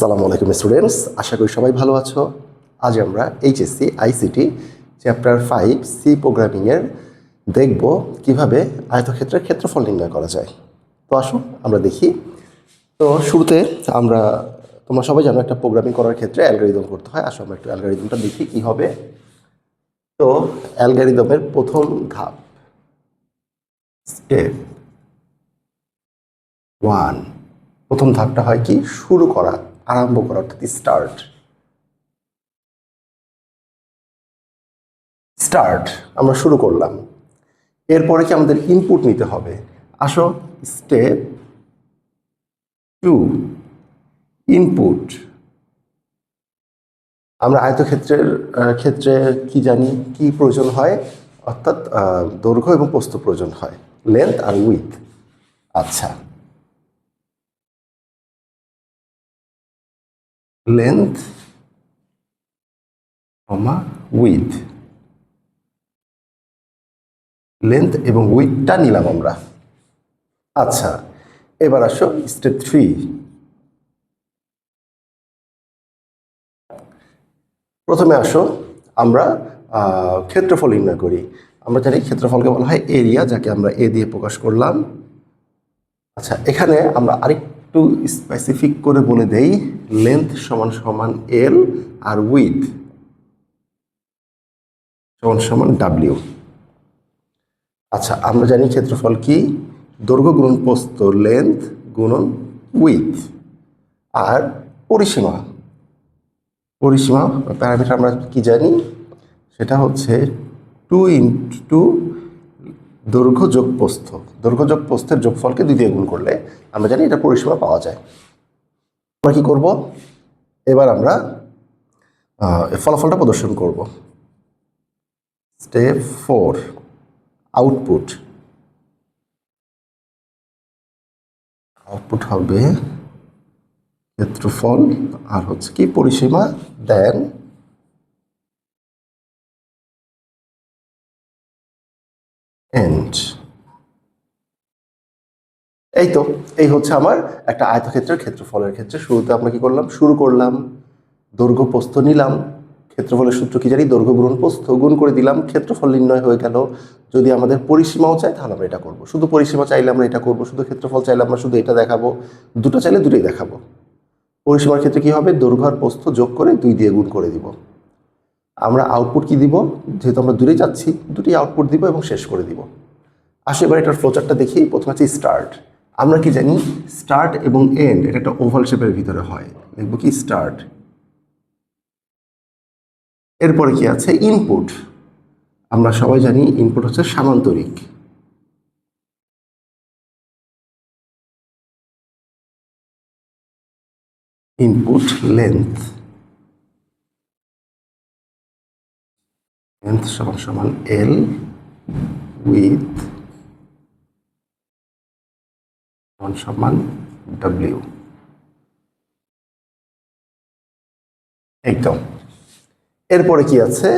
আসসালামু আলাইকুম স্টুডেন্টস আশা করি সবাই ভালো আছো। আজ আমরা HSC ICT chapter five C প্রোগ্রামিংয়ের দেখব কীভাবে আয়তক্ষেত্রের ক্ষেত্রফল নির্ণয় করা যায়। তো আসো, আমরা দেখি। তো শুরুতে আমরা, তোমরা সবাই জানো একটা প্রোগ্রামিং করার ক্ষেত্রে অ্যালগারিদম করতে হয়। আসো আমরা একটু অ্যালগারিদমটা দেখি কি হবে। তো অ্যালগারিদমের প্রথম ধাপ। স্টেপ ওয়ান প্রথম ধাপটা হয় কি? শুরু করা। আরম্ভ করা, অর্থাৎ স্টার্ট স্টার্ট আমরা শুরু করলাম। এরপরে কি আমাদের ইনপুট নিতে হবে? আসো স্টেপ টু ইনপুট আমরা আয়তক্ষেত্রের ক্ষেত্রে কি জানি, কি প্রয়োজন হয়? অর্থাৎ দৈর্ঘ্য এবং প্রস্থ প্রয়োজন হয়। লেন্থ আর উইথ আচ্ছা। লেন্থ কমা উইথ লেন্থ এবং উইথটা নিলাম আমরা। আচ্ছা এবার আসো স্টেপ থ্রি প্রথমে আসো, আমরা ক্ষেত্রফল নির্ণয় করি। আমরা জানি ক্ষেত্রফলকে বলা হয় এরিয়া যাকে আমরা এ দিয়ে প্রকাশ করলাম। আচ্ছা এখানে আমরা আরেকটু স্পেসিফিক করে বলে দেই লেন্থ সমান সমান এল আর উইথ সমান সমান ডাব্লিউ আচ্ছা আমরা জানি ক্ষেত্রফল কি? দৈর্ঘ্য গুণন প্রস্থ লেন্থ গুণন উইথ আর পরিসীমা। পরিসীমা, প্যারামিটার আমরা কি জানি? সেটা হচ্ছে টু ইন্টু দৈর্ঘ্য যোগ প্রস্থ দৈর্ঘ্য যোগ প্রস্থের যোগফলকে দুই দিয়ে গুণ করলে আমরা জানি এটা পরিসীমা পাওয়া যায়। আমরা কি করব? এবার আমরা ফলাফলটা প্রদর্শন করব। Step four, output. আউটপুট হবে ক্ষেত্রফল আর হচ্ছে কি পরিসীমা? দেন এন্ড এই তো, এই হচ্ছে আমার একটা আয়তক্ষেত্রের ক্ষেত্রফলের ক্ষেত্রে। শুরুতে আমরা কি করলাম? শুরু করলাম, দৈর্ঘ্য প্রস্থ নিলাম। ক্ষেত্রফলের সূত্র কি জানি? দৈর্ঘ্য গুণন প্রস্থ গুণ করে দিলাম। ক্ষেত্রফল নির্ণয় হয়ে গেল। যদি আমাদের পরিসীমাও চাই, তাহলে আমরা এটা করব। শুধু পরিসীমা চাইলে আমরা এটা করব, শুধু ক্ষেত্রফল চাইলে আমরা শুধু এটা দেখাবো। দুটো চাইলে দুটোই দেখাবো। পরিসীমার ক্ষেত্রে কি হবে? দৈর্ঘ্য আর প্রস্থ যোগ করে দুই দিয়ে গুণ করে দিব। আমরা আউটপুট কি দিব? যেহেতু আমরা দূরে যাচ্ছি দুটি আউটপুট দিব এবং শেষ করে দিব। আসো এবার এটার ফ্লোচারটা দেখি। প্রথমে আছে স্টার্ট আমরা কি জানি? স্টার্ট এবং এন্ড এটা একটা ওভাল শেপের ভিতরে হয়। লিখব কি? স্টার্ট এরপরে কি আছে? ইনপুট আমরা সবাই জানি ইনপুট হচ্ছে সামান্তরিক। ইনপুট লেন্থ লেন্থ সমান সমান এল উইথ সমান সমান ডাব্লিউ একদম এরপরে কি আছে?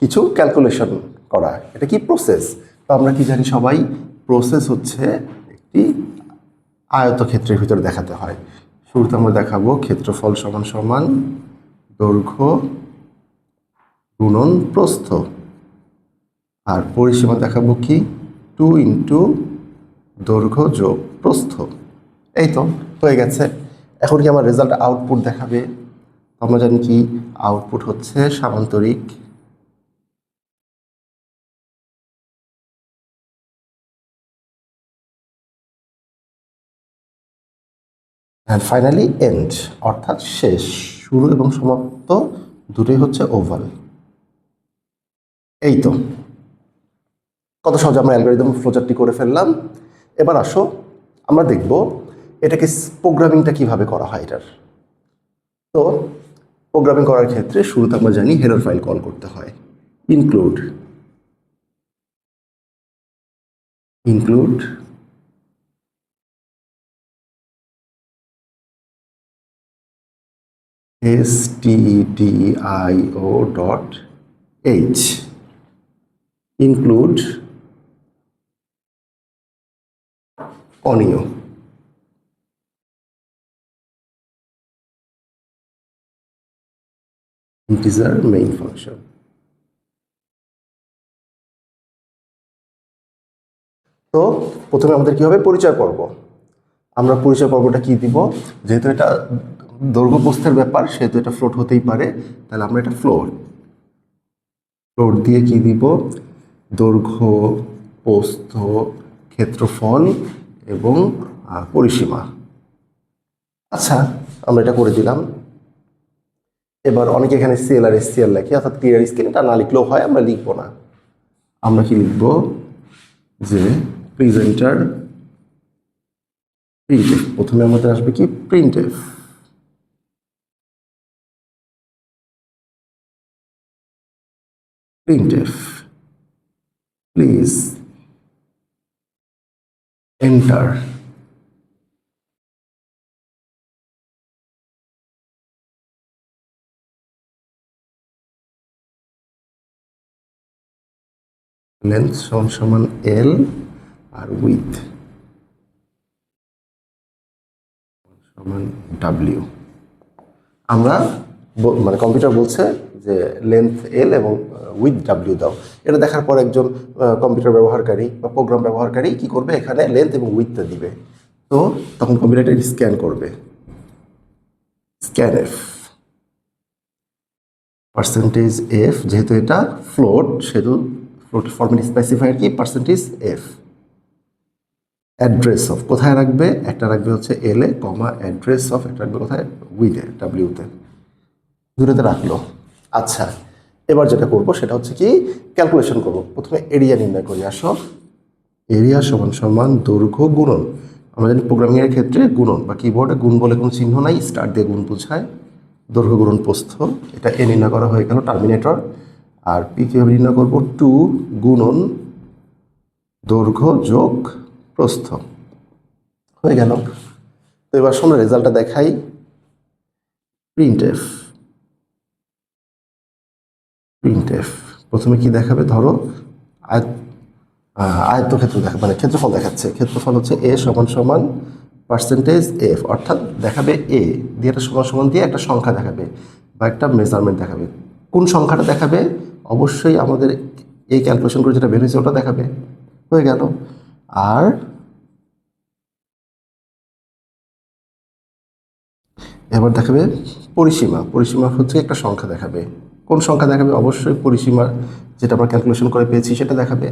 কিছু ক্যালকুলেশন করা। এটা কি প্রসেস তো আমরা কি জানি সবাই? প্রসেস হচ্ছে একটি আয়তক্ষেত্রের ভিতরে দেখাতে হয়। শুরুতে আমরা দেখাবো ক্ষেত্রফল সমান সমান দৈর্ঘ্য গুণন প্রস্থ। আর পরিসীমা দেখাবো কি? টু ইন্টু দৈর্ঘ্য যোগ প্রস্থ। এই তো, হয়ে গেছে। এখন কি আমার রেজাল্ট আউটপুট দেখাবে? আমরা জানি কি? আউটপুট হচ্ছে সামান্তরিক। অ্যান্ড ফাইনালি এন্ড অর্থাৎ শেষ, শুরু এবং সমাপ্ত দুটোই হচ্ছে ওভাল এই তো। কত সহজে আমরা অ্যালগোরিদম ফ্লোচারটি করে ফেললাম। এবার আসো, আমরা দেখব এটাকে প্রোগ্রামিংটা কীভাবে করা হয় এটার। তো প্রোগ্রামিং করার ক্ষেত্রে শুরুতে আমরা জানি হেডার ফাইল কল করতে হয়। Include include stdio dot h include অনিয় ইন্টিজার মেইন ফাংশন তো প্রথমে আমাদের কি পরিচয় পর্ব। আমরা পরিচয় পর্বটা কি দিব? যেহেতু এটা দৈর্ঘ্য প্রস্থের ব্যাপার, সেহেতু এটা ফ্লোট হতেই পারে, তাহলে আমরা এটা ফ্লোট ফ্লোট দিয়ে কি দিব? দৈর্ঘ্য, প্রস্থ, ক্ষেত্রফল এবং পরিসীমা। আচ্ছা আমরা এটা করে দিলাম। এবার অনেকে এখানে সিএল আর এসসিএল লেখে, অর্থাৎ ক্লিয়ার স্ক্রিন এটা না লিখলেও হয়, আমরা লিখব না। আমরা কি লিখব? যে প্রিজেন্টার প্রিন্টেফ প্রথমে আমাদের আসবে কি? Printf printf please enter length সমান সমান এল আর উইথ সমান ডাব্লিউ আমরা মানে কম্পিউটার বলছে যে লেন্থ এল এবং উইথ ডাব্লিউ দাও। এটা দেখার পর একজন কম্পিউটার ব্যবহারকারী বা প্রোগ্রাম ব্যবহারকারী কি করবে? এখানে লেন্থ এবং উইথটা দিবে। তো তখন কম্পিউটারটা স্ক্যান করবে। স্ক্যান এফ পার্সেন্টেজ এফ যেহেতু এটা ফ্লোট সেহেতু ফ্লোট ফর্মেট স্পেসিফায়ার কি? পার্সেন্টেজ এফ অ্যাড্রেস অফ কোথায় রাখবে? একটা রাখবে হচ্ছে এল এ কমা অ্যাড্রেস অফ একটা রাখবে কোথায়? উইথে ডাব্লিউতে দূরেতে রাখল। আচ্ছা এবার যেটা করব সেটা হচ্ছে কি ক্যালকুলেশন করব। প্রথমে এরিয়া নির্ণয় করি, আসো। এরিয়া সমান সমান দৈর্ঘ্য গুণন। আমরা জানি প্রোগ্রামিংয়ের ক্ষেত্রে গুণন, বা কিবোর্ডে গুণ বলে কোনো চিহ্ন নাই স্টার দিয়ে গুণ বোঝায়। দৈর্ঘ্য গুণন প্রস্থ, এটা এ নির্ণয় করা হয়ে গেল টার্মিনেটর আর পি কীভাবে নির্ণয় করব? টু গুণন দৈর্ঘ্য যোগ প্রস্থ। হয়ে গেল। তো এবার শোনো রেজাল্টটা দেখাই। প্রিন্ট এফ প্রিন্ট এফ প্রথমে কি দেখাবে? ধরো, আয়ত আয়ত্তক্ষেত্র দেখা মানে ক্ষেত্রফল দেখাচ্ছে। ক্ষেত্রফল হচ্ছে এ সমান সমান পার্সেন্টেজ এফ অর্থাৎ দেখাবে এ দিয়ে একটা সমান সমান দিয়ে একটা সংখ্যা দেখাবে বা একটা মেজারমেন্ট দেখাবে। কোন সংখ্যাটা দেখাবে? অবশ্যই আমাদের এই ক্যালকুলেশন করে যেটা বের ওটা দেখাবে। হয়ে গেল। আর এবার দেখাবে পরিসীমা। পরিসীমা হচ্ছে একটা সংখ্যা দেখাবে। কোন সংখ্যা দেখাবে? অবশ্যই পরিসীমা যেটা আমরা ক্যালকুলেশন করে পেয়েছি সেটা দেখাবে।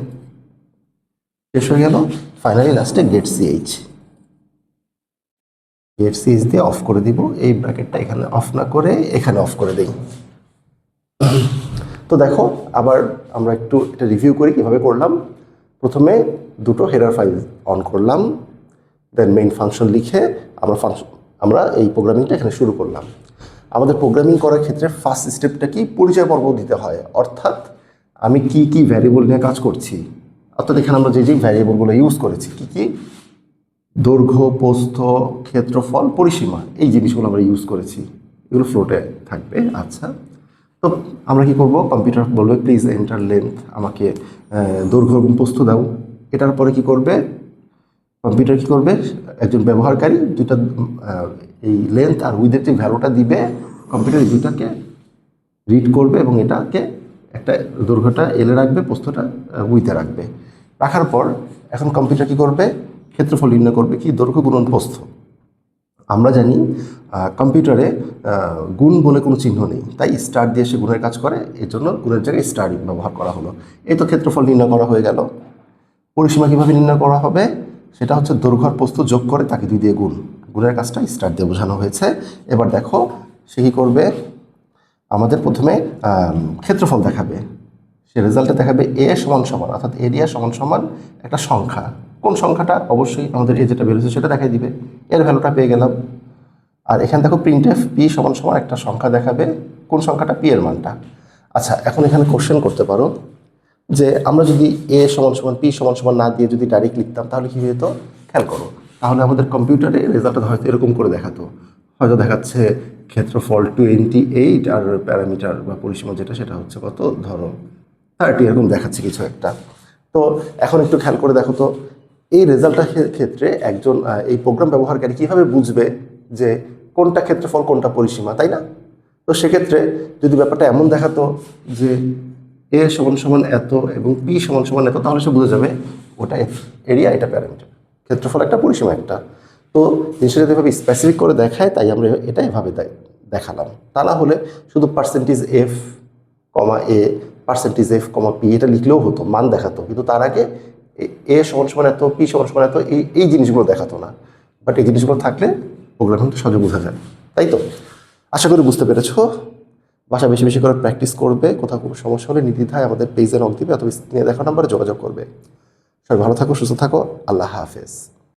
শেষ হয়ে গেল। ফাইনালি লাস্টে গেট সিএইচ গেট সিএইচ দিয়ে অফ করে দিব। এই ব্র্যাকেটটা এখানে অফ না করে এখানে অফ করে দিই। তো দেখো, আবার আমরা একটু এটা রিভিউ করি কীভাবে করলাম। প্রথমে দুটো হেডার ফাইল অন করলাম। দেন মেইন ফাংশন লিখে আমরা ফাংশন আমরা এই প্রোগ্রামিংটা এখানে শুরু করলাম। আমাদের প্রোগ্রামিং করার ক্ষেত্রে ফার্স্ট স্টেপটা কি? পরিচয় পর্ব দিতে হয়। অর্থাৎ আমি কি কি ভ্যারিয়েবল নিয়ে কাজ করছি? অর্থাৎ এখানে আমরা যে যে ভ্যারিয়েবলগুলো ইউজ করেছি, কি কি? দৈর্ঘ্য, প্রস্থ, ক্ষেত্রফল, পরিসীমা, এই জিনিসগুলো আমরা ইউজ করেছি। এগুলো ফ্লোটে থাকবে। আচ্ছা। তো আমরা কি করব? কম্পিউটার বলবে প্লিজ এন্টার লেন্থ আমাকে দৈর্ঘ্য এবং প্রস্থ দাও। এটার পরে কি করবে? কম্পিউটার কি করবে? একজন ব্যবহারকারী দুটা এই লেন্থ আর উইথের যে ভ্যালুটা দিবে কম্পিউটার দুটাকে রিড করবে এবং এটাকে একটা দৈর্ঘ্যটা এলে রাখবে প্রস্থটা উইথে রাখবে। রাখার পর এখন কম্পিউটার কি করবে? ক্ষেত্রফল নির্ণয় করবে কি দৈর্ঘ্য গুণন প্রস্থ। আমরা জানি কম্পিউটারে গুণ বলে কোনো চিহ্ন নেই। তাই স্টার দিয়ে সে গুণের কাজ করে, এর জন্য গুণের জায়গায় স্টার ব্যবহার করা হলো। এই তো ক্ষেত্রফল নির্ণয় করা হয়ে গেল। পরিসীমা কীভাবে নির্ণয় করা হবে? সেটা হচ্ছে দৈর্ঘ্য আর প্রস্থ যোগ করে তাকে দুই দিয়ে গুণ। গুণের কাজটা স্টার দিয়ে বোঝানো হয়েছে। এবার দেখো সে কী করবে? আমাদের প্রথমে ক্ষেত্রফল দেখাবে। সে রেজাল্টে দেখাবে এ সমান সমান, অর্থাৎ এরিয়া সমান সমান একটা সংখ্যা। কোন সংখ্যাটা? অবশ্যই আমাদের এ যেটা বেরোচ্ছে সেটা দেখাই দিবে। এর ভ্যালুটা পেয়ে গেলাম। আর এখানে দেখো প্রিন্ট এফ পি সমান সমান একটা সংখ্যা দেখাবে। কোন সংখ্যাটা? পি এর মানটা। আচ্ছা এখন এখানে কোশ্চেন করতে পারো যে আমরা যদি এ সমান সমান পি সমান সমান না দিয়ে যদি ডাইরেক্ট লিখতাম, তাহলে কী হতো খেয়াল করো। তাহলে আমাদের কম্পিউটারে রেজাল্টটা হয়তো এরকম করে দেখাতো। হয়তো দেখাচ্ছে ক্ষেত্রফল টোয়েন্টি এইট আর প্যারামিটার বা পরিসীমা যেটা, সেটা হচ্ছে কত? ধরো থার্টি এরকম দেখাচ্ছে কিছু একটা। তো এখন একটু খেয়াল করে দেখো তো, এই রেজাল্টটার ক্ষেত্রে একজন এই প্রোগ্রাম ব্যবহারকারী কীভাবে বুঝবে যে কোনটা ক্ষেত্রফল, কোনটা পরিসীমা, তাই না? তো সেক্ষেত্রে যদি ব্যাপারটা এমন দেখাতো যে এ সমান সমান এত এবং পি সমান সমান এত, তাহলে সে বুঝে যাবে ওটা এরিয়া এটা প্যারামিটার। ক্ষেত্রফল একটা, পরিসীমা একটা। তো জিনিসটা যদি এভাবে স্পেসিফিক করে দেখায়, তাই আমরা এটা এভাবে দেখালাম। তা না হলে শুধু percentage F comma A percentage F comma P এটা লিখলেও হতো, মান দেখাতো। কিন্তু তার আগে এ- সমান সমান এত পি সমান সমান এত, এই এই জিনিসগুলো দেখাতো না। বাট এই জিনিসগুলো থাকলে প্রোগ্রাম কিন্তু সহজে বোঝা যায়। তাই তো? আশা করি বুঝতে পেরেছ। বাসা বেশি বেশি করে প্র্যাকটিস করবে, কোথাও কোনো সমস্যা হলে নির্দ্বিধায় আমাদের পেজে নক দিবে, অথবা স্ক্রিনে দেখা নাম্বারে যোগাযোগ করবে। সবাই ভালো থাকো, সুস্থ থাকো, আল্লাহ হাফেজ।